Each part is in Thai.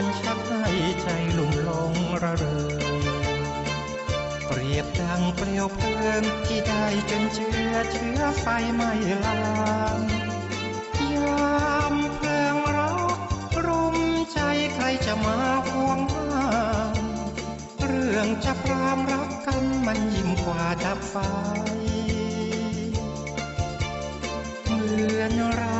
วนชักให้ใจลุ่มหลงระเริงเปรียบดังเปลวเพลิงที่ได้จนเจือเชื้อไฟไม่ลามยามเพลิงรักรุมใจใครจะมาห่วงห้ามเรื่องจะพรามรักกันมันยิ่งกว่าดับไฟเหมือนรัก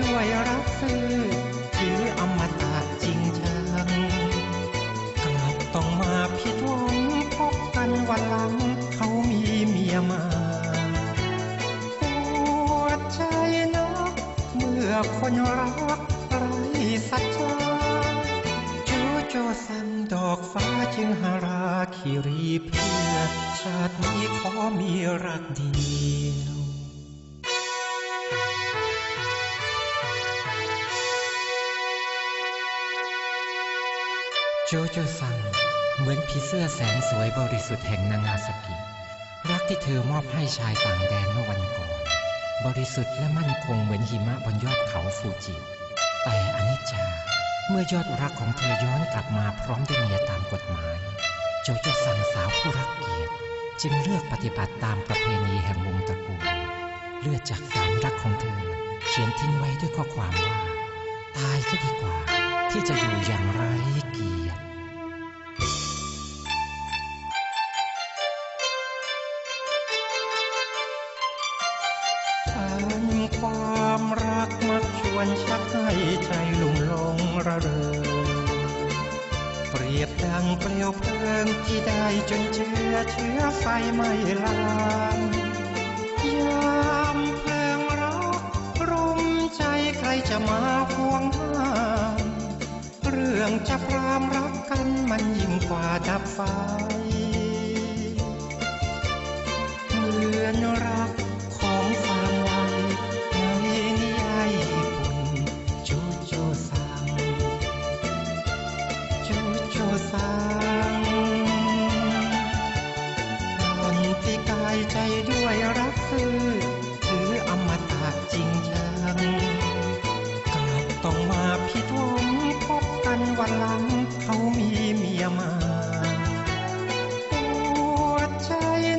ด้วยรักซื่อถืออมตะจริงจัง กลับต้องมาผิดหวังพบกันวันหลัง เขามีเมียมาปวดใจนักเมื่อคนรักไร้สัจจาจูโจสันดอกฟ้าจึงหาราคิรีเพื่อ ชาตินี้ขอมีรักเดียว โจโจซัง เหมือนผีเสื้อแสนสวยบริสุทธิ์แห่งนางาซากิ รักที่เธอมอบให้ชายต่างแดนเมื่อวันก่อน บริสุทธิ์และมั่นคงเหมือนหิมะบนยอดเขาฟูจิ แต่อนิจจา เมื่อยอดรักของเธอย้อนกลับมาพร้อมด้วยเมียตามกฎหมาย โจโจซังสาวผู้รักเกียรติจึงเลือกปฏิบัติตามประเพณีแห่งวงตระกูลเลือดจากสารรักของเธอ เขียนทิ้งไว้ด้วยข้อความว่า ตายก็ดีกว่า ที่จะอยู่อย่างไร วนชักให้ใจลุ่มหลงระเริงเปรียบดังเปลวเพลิงที่ได้จนเจือเชื้อไฟไม่ลามยามเพลิงรักรุมใจใครจะมาห่วงห้ามเรื่องจะพรามรักกันมันยิ่งกว่าดับไฟ ใจด้วยรักซื่อถืออมตะจริงจังกลับต้องมาผิดหวังพบกันวันหลังเขามีเมียมาปวดใจ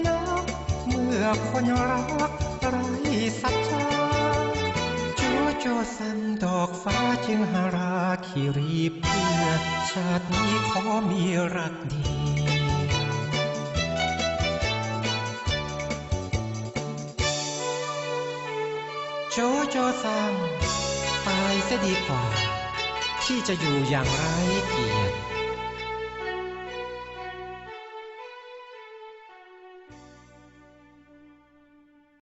นักเมื่อคนรักไรสัจจาจูโจสันดอกฟ้าจึงหาราคิรีเพื่อชาตินี้ขอมีรักดี โจโจซังตายเสียดีกว่า ที่จะอยู่อย่างไร้เกียรติ